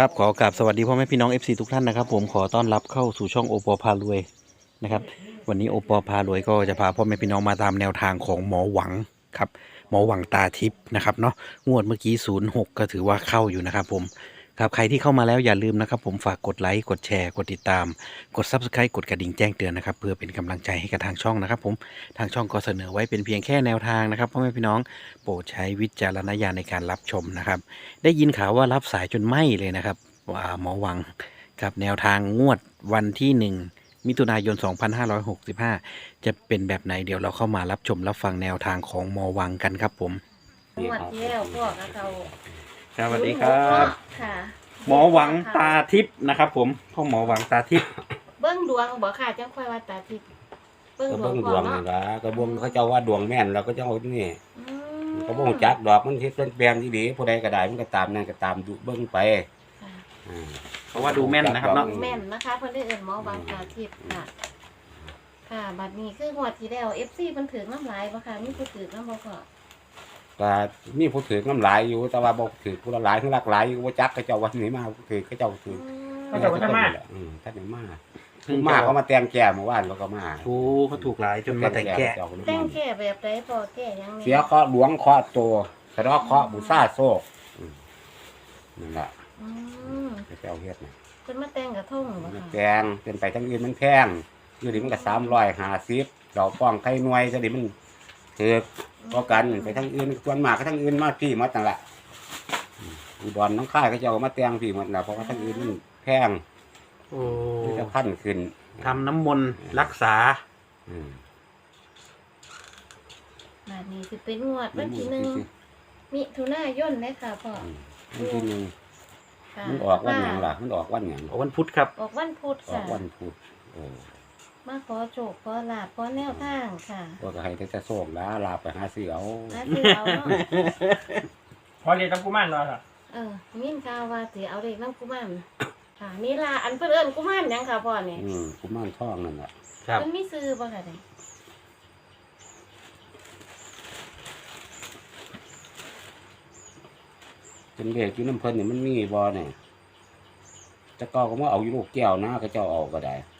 ครับขอกราบสวัสดีพ่อแม่พี่น้อง FC ทุกท่านนะครับ ผมขอต้อนรับเข้าสู่ช่องโอปอพารวยนะครับ วันนี้โอปอพารวยก็จะพาพ่อแม่พี่น้องมาตามแนวทางของหมอหวังครับหมอหวังตาทิพย์นะครับเนาะงวดเมื่อกี้ 06 ก็ถือว่าเข้าอยู่นะครับผม ครับใครที่เข้ามาแล้วอย่าลืมนะครับผมฝากกดไลค์กดแชร์กดติดตาม กด Subscribe กดกระดิ่งแจ้งเตือนนะครับเพื่อเป็นกำลังใจให้กับทางช่องนะครับผมทางช่องก็เสนอไว้เป็นเพียงแค่แนวทางนะครับพ่อแม่พี่น้องโปรดใช้วิจารณญาณในการรับชมนะครับ ได้ยินข่าวว่ารับสายจนไหมเลยนะครับว่าหมอหวังกับแนวทางงวดวันที่หนึ่งมิถุนายน 2565 จะเป็นแบบไหนเดี๋ยวเราเข้ามารับชมรับฟังแนวทางของหมอวังกันครับผมงวดที่แล้วพวกเขา สวัสดีครับ ค่ะ หมอหวังตาทิพย์นะครับ ผมพ่อหมอหวังตาทิพย์เบิ้งดวงบ่ค่ะจังค่อยว่าตาทิพย์เบิ้งก็ดวงเบิ่งพดอวงเนาะนี่ละก็บ่งเขาเจ้าว่าดวงแม่นเราก็เจ้านี่อืมก็บ่งจักดอกมันเฮ็ดเปลี่ยนแปลงที่ดีผู้ใดก็ได้มันก็ตามนั่นก็ตามดูเบิ่งไปค่ะอ่า เพราะว่าดูแม่นนะครับเนาะ แม่นนะคะเพิ่นได้เอิ้นหมอบางตาทิพย์ค่ะ ค่ะบัดนี้คืองวดที่แล้ว FC เพิ่นถือน้ำลายบ่ค่ะมีผู้ถือน้ำบ่ก็ ก็มีผู้ถือน้ำลายอยู่ แต่ว่าบ่ถือผู้ละหลายผู้ลักหลายอยู่บ่จักเขาเจ้าวันนี้มาผู้ถือเขาเจ้าถืออืมเขาเจ้าก็จะมาอืมท่านได้มาคือมาเขามาแต่งแก้เมื่อวานเขาก็มาโอ้เขาถูกหลายจนมาแต่งแกะเจ้าก็เลยแต่งมาแก้แบบใดพอแก้ยังไงเสียเคราะห์หลวงเคราะห์โตสะเดาะเคราะห์บูชาโซกอืมนั่นล่ะอืมเขาเจ้าเฮ็ดน่ะเพิ่นมาแต่งกระทงบ่มันค่ะแพงเป็นไปทั้งอื่นมันแพงอยู่ดีมันก็สามร้อยห้าสิบดอกป้องไข่หน่วยจะดีมัน ถือก็กันไปทั้งอื่นส่วนมากก็ทั้งอื่นมาพี่หมดนั่นแหละอืมอุดรน้องค่ายเขาเจะเอามาแต่งพี่หมดนะเพราะว่าทั้งอื่นมันแพงโอ้มันจะพันขึ้น ทำน้ำมนต์รักษา อืมบัดนี้สิเป็นงวดวันที่หนึ่งมิถุนายนเลยค่ะพ่ออืมวันที่หนึ่งค่ะมันออกวันหยังล่ะมันออกวันหยังวันพุธครับ ออกวันพุธออค่ะ กวันพุธโอ้ มาขอโชคขอลาบขอแนวทางค่ะว่าก็ให้แต่จะโศกแล้วลาไปหาซื้อเอานะที่เอาเนาะพอเรียนตำกุมารเนาะครับเออมินข่าวว่าสิเอาเด็กน้ำกุมารค่ะนี่ล่ะอันเพิ่นเอิ้นกุมารหยังค่ะพ่อเนี่ยอืมกุมารทองนั่นแหละครับ มันมีซื้อบ่ค่ะเนี่ยเป็นเด็กอยู่น้ำเพลินเนี่ยมันมีบอเนี่ยจะก็ก็มาเอาอยู่ลูกแก้วนะก็เจ้าเอาก็ได้ครับถ้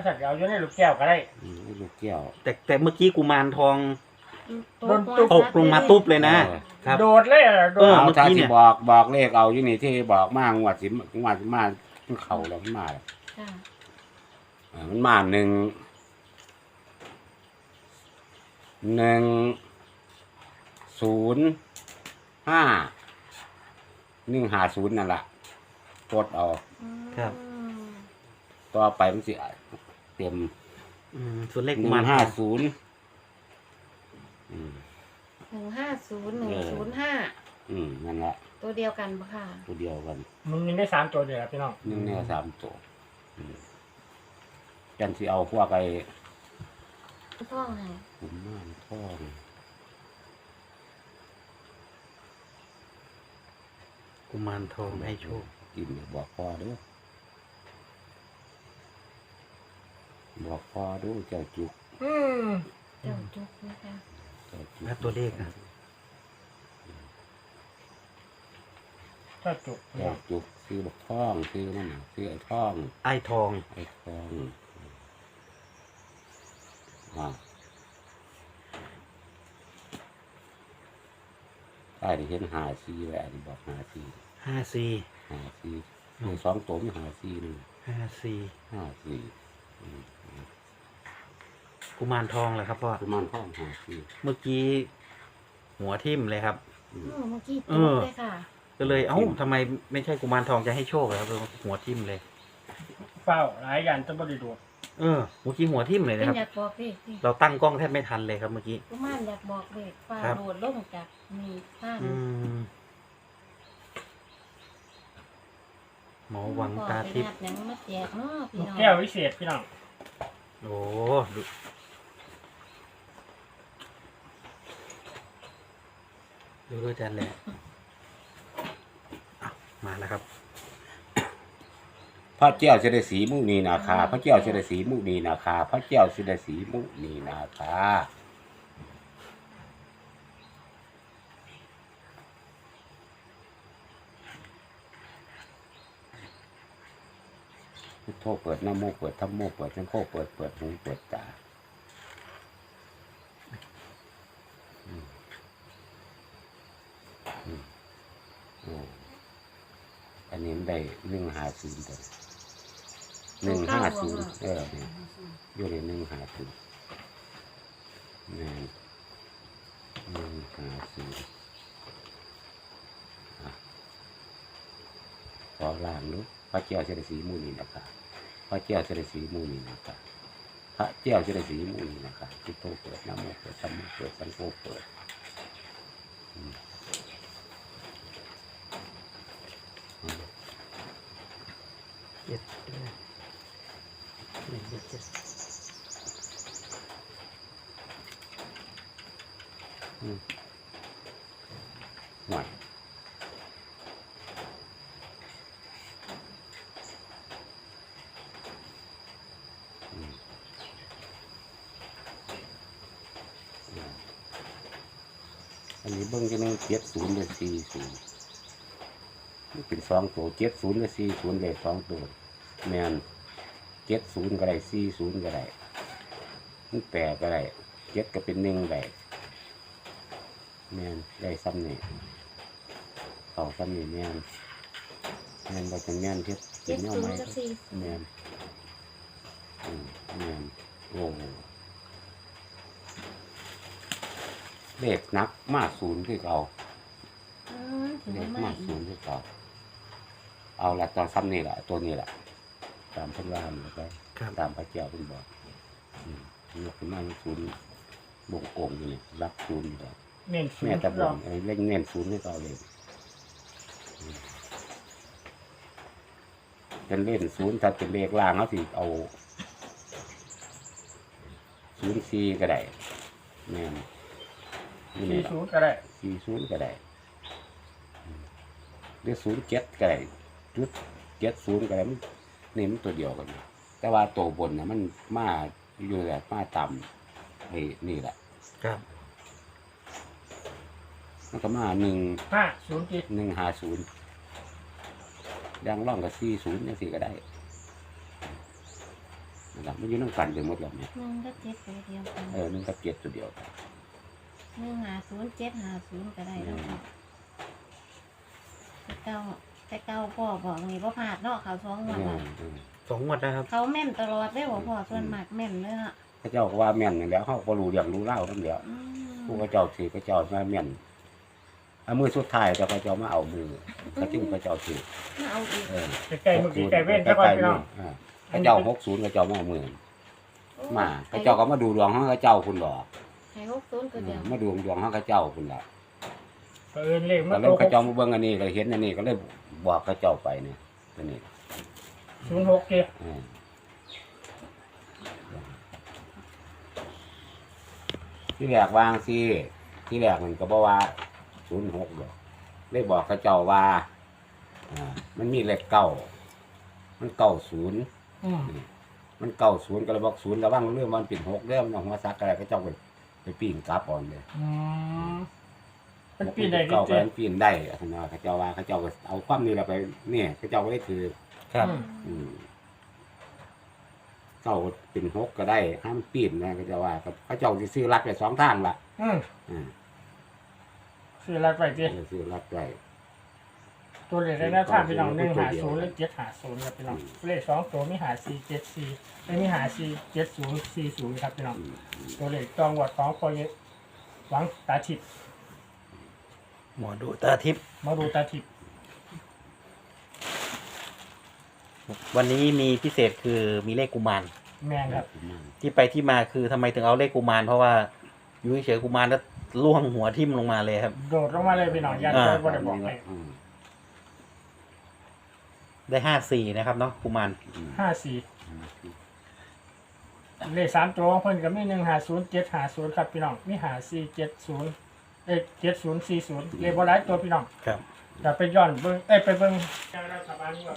าสัตว์เอาอยู่ในลูกแก้วก็ได้ อืมลูกแก้ว แต่แต่เมื่อกี้กุมารทอง โดนตุ๊บ ตกลงมาตุ๊บเลยนะออ ครับ โดดเลยอะโดเอดอเอาเมื่อถ้ากี้ที่เนี่ย บอกบอกเลขเอาอยู่นี่ที่บอกมางวดสิงวดสิมามันเข่าแล้วมันมาแล้วค่ะเออมันมาหนึ่งหนึ่งศูนย์ห้าหนึ่งหาศูนย์นั่นแหละกดเอา อืมครับ ต่อไปมันสิ เต็มอืมส่วนเลขหกุนึ่มารงทห้าองศูนย์อืม หนึ่งห้าศูนย์หนึ่งศูนย์ห้าอืมนั่นแหละตัวเดียวกันปะค่ะ ตัวเดียวกันมันมีได้สามตัวเดียวพี่น้องหนึ่งแนวสามตัวอืมจันสิเอาพวกไอ้พ่องไงขุมม่านทองกุมารทองให้โชคกินเนี่ยบอกพ่อเด้ว บอกพ่อเดูเจ้าจุกอืมเจ้าจุกนะคะเจ้าจุกแล้วตัวเลขอะก็จุกพี่น้เจ้าองจุกซื้อบอกท่องซื้อนั่นน่ะซื้อไอ้ท่องไอ้ทอง ไอ้ทองอ่าใช่ที่เห็นหาซีไว้อันนี้บอกหาซีห้าสี่หาซีมีสองตัวมีหาซีหนึ่งห้าสี่ห้าสี่ กุมารทองเหรอครับพ่อประมาณท่องหาซีเมื่อกี้หัวทิ่มเลยครับ อืมเมื่อกี้เอจุกเลยค่ะ ก็เลยเอ้าทำไมไม่ใช่กุมารทองจะให้โชคเหรอครับหัวทิ่มเลย เฝ้าหลายอย่างจะบริโดดเออเมื่อกี้หัวทิ่มเลยเป็นะนครับ อยากบอกเลขสิเราตั้งกล้องแทบไม่ทันเลยครับเมื่อกี้ กุมารอยากบอกเลขฟ้าครับ โดดลงจากมีข้างอืม หมอหวังตาทิพย์ย์หยังมาแจกเนาะพี่ลูกน้องแก้ววิเศษพี่น้องโอ้ดูดูด้วยจันเลยอะมาแล้วครับพระเจ้าเสด็จสีมุนีนาคา พระเจ้าเสด็จสีมุนีนาคา พระเจ้าเสด็จสีมุนีนาคา พุทโธเปิดนโมเปิดธรรมโมเปิดสังโฆเปิดเปิดหูเปิดตาอันนี้ได้หนึ่งหาศูนย์ตัวหนึ่งห้าศูนย์เออเนี่ยอยู่ในหนึ่งหาศูนย์นี่หนึ่งห้าศูนย์อะขอล่างดูก พระเจ้าเสด็จสีมูนีนะครับพระเจ้าเสด็จสีมูนีนะครับพระเจ้าเสด็จสีมูนีนะครับพุทโธเปิดนะโมเปิดธรรมมเปิดสังโฆเปิดอืมเจ็ดหนึ่งเจ็ดเจ็ด หน่อยอืมอั นนี้เบิ้งจะนึงเจ็ดศูนย์หรือสี่ศูนย์มันเป็นสองตัวเจ็ดศูนย์หรือสี่ศูนย์เลยสองตัวแมนเจ็ดศูนย์ก็ได้สี่ศูนย์ก็ได้มันแปดก็ได้เจ็ดก็เป็นหนึ่งได้แมนได้ซ้ำนี่เขาซ้ำนี่แมนแมนบอกจะแมนเท็ดเจ็ดแนวศูนไหมย์กับสี่แมนอืมแมนโอ้โห เลขนักมากศูนย์คือเก่าอืมถือเลว่าขไม่มากศูนย์คือเก่าเอาละตอนซ้ำนี่แหละตัวนี้แหละตามพระรามเลยไปครับ ตามพระเจ้าเป็นบอกอืมยกขึ้นมาศูนย์บงกลมอยู่นี่รักศูนย์อยู่แล้ว เน้นศูแม่นย์ตะบรอนบไอ้เล่นเน้นศูนย์ให้เก่าเลยอืมเป็นเล่นศูนย์ถ้าเป็นเลขล่างเขาสิเอาศูนย์สี่ก็ได้แม่นนี่ สี่แหละศูนย์ก็ได้สี่ศูนย์ก็ได้อืมหรือศูนย์เจ็ดก็ได้จุดเจ็ดศูนย์ก็ได้มันนี่มันตัวเดียวกันนะแต่ว่าตัวบนนะมันมาอยู่แบบมาต่ำไอ้นี่แหละ ครับมันก็มาหนึ่งห้าศูนย์เจ็ดหนึ่งห้าศูนย์ดังร่องกับสี่ศูนย์ยังสี่ก็ได้นะครับมันอยู่น้ำกันไปหมดแล้วเนี่ยหนึ่งกับเจ็ดตัวเดียวกัน เออหนึ่งกับเจ็ดตัวเดียวกัน หนึ่งหาศูนย์เจ็ดหาศูนย์ก็ได้แล้วค่ะแต่เก้าแต่เก้าพ่อบอกนี่พ่อพลาดเนาะเขาสองงวดอืละมอืมสองงวดนะครับ เขาแม่นตลอดได้บ่พ่อส่วนมากแม่นเลยอะพระเจ้าก็ว่าแม่นอย่างแล้วเขาก็รู้เรื่องรู้เล่าทั้งเดียวอืมผู้พระเจ้าถือพระเจ้ามาแม่นเอามือสุดท้ายแต่พระเจ้ามาเอามือพระจึงพระเจ้าถือมาเอาอีกเออใกล้ๆเมื่อกี้ใกล้เว้นสักวันพี่น้องอ่าพระเจ้าหกศูนย์พระเจ้ามาเอามือ มาพระเจ้าก็มาดูดวงของพระเจ้าคุณหรอ ให้หกศูนย์ตัวเอเดีอยวมาดูดวงของพระเจ้าคุณหรอเอิญเลขก็มันเลยพระเจ้ามาเบิ่งอันนี้ก็เห็นอันนี้ก็เลยบอกพระเจ้าไปเนี่ยตัวนี้ศูนย์หกเจ็ดอืมที่แรกวางสิที่แรกมันก็บอกว่าศูนย์หกดอกได้บอกพระเจ้าว่าอ่า มันมีเลขเก้ามันเก้าศูนย์ อืมมันเก้าศูนย์ก็เลยบอกศูนย์ระวังเรื่องมันเป็นหกเรื่องมันเอาหัวซักอะไรพระเจ้าไป ไปปีนกลับอ่อนเลยอืมมันปีนได้ดิเก้าก็เจ็ดปีนได้อะท่านว่าพระเจ้าว่าพระเจ้าก็เอาความนี้เราไป เนี่ยพระเจ้าก็ได้ถือ ครับ อืมอืมเก้าเป็นหกก็ได้ห้ามปีนนะก็จะว่าครับพระเจ้าจะซื้อรัดไปสองทางละอืมอ่าคือรัดไปเจ็ดซื้อรัดไว้ ตัวเลขในหน้าทางพี่น้องหนึ่งหาศูนย์เลขเจ็ดหาศูนย์ครับพี่น้องเลขสองตัวมีหาสี่เจ็ดสี่ไม่มีหาสี่เจ็ดศูนย์สี่ศูนย์ครับพี่น้องอืมตัวเลขจองวัดของพอเยหวังตาทิพย์หมอดูตาทิพย์มาดูตาทิพย์วันนี้มีพิเศษคือมีเลขกุมาร แมนครับที่ไปที่มาคือทำไมถึงเอาเลขกุมาร เพราะว่าอยู่เฉยๆกุมารแล้วล่วงหัวทิ่มลงมาเลยครับ โดดลงมาเลยพี่น้องยันอ่าเจอบ่ได้บอกให้ อืม ได้ห้าสี่นะครับเนาะกุมารอืมห้าสี่เลขสามตัวของเพิ่นก็มีหนึ่งหาศูนย์เจ็ดหาศูนย์ครับพี่น้องมีหาสี่เจ็ดศูนย์เอ้เจ็ดศูนย์สี่ศูนย์เลขบอลไลายตัวพี่น้องครับเดี๋ยวไปย้อนเบิ้งเอ้ยไปเบิ้ง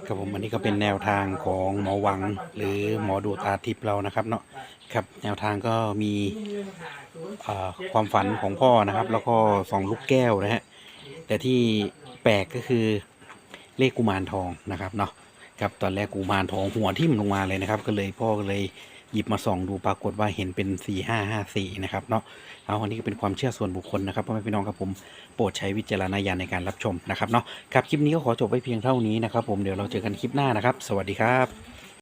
ครับผมอันนี้ก็เป็นแนวทางของหมอหวังหรือหมอดูตาทิพย์เรานะครับเนาะครับแนวทางก็มีอ่าความฝันของพ่อนะครับ แล้วก็สองลูกแก้วนะฮะแต่ที่แปลกก็คือ เลขกุมารทองนะครับเนาะครับตอนแรกกูมารทองหัวทิ่มลงมาเลยนะครับ ก็เลยพ่อก็เลยหยิบมาส่องดูปรากฏว่าเห็นเป็น 4 5 5 4 นะครับเนาะเอาอันนี้ก็เป็นความเชื่อส่วนบุคคลนะครับพ่อแม่พี่น้องครับผมโปรดใช้วิจารณญาณในการรับชมนะครับเนาะครับคลิปนี้ก็ขอจบไว้เพียงเท่านี้นะครับผมเดี๋ยวเราเจอกันคลิปหน้านะครับ สวัสดีครับ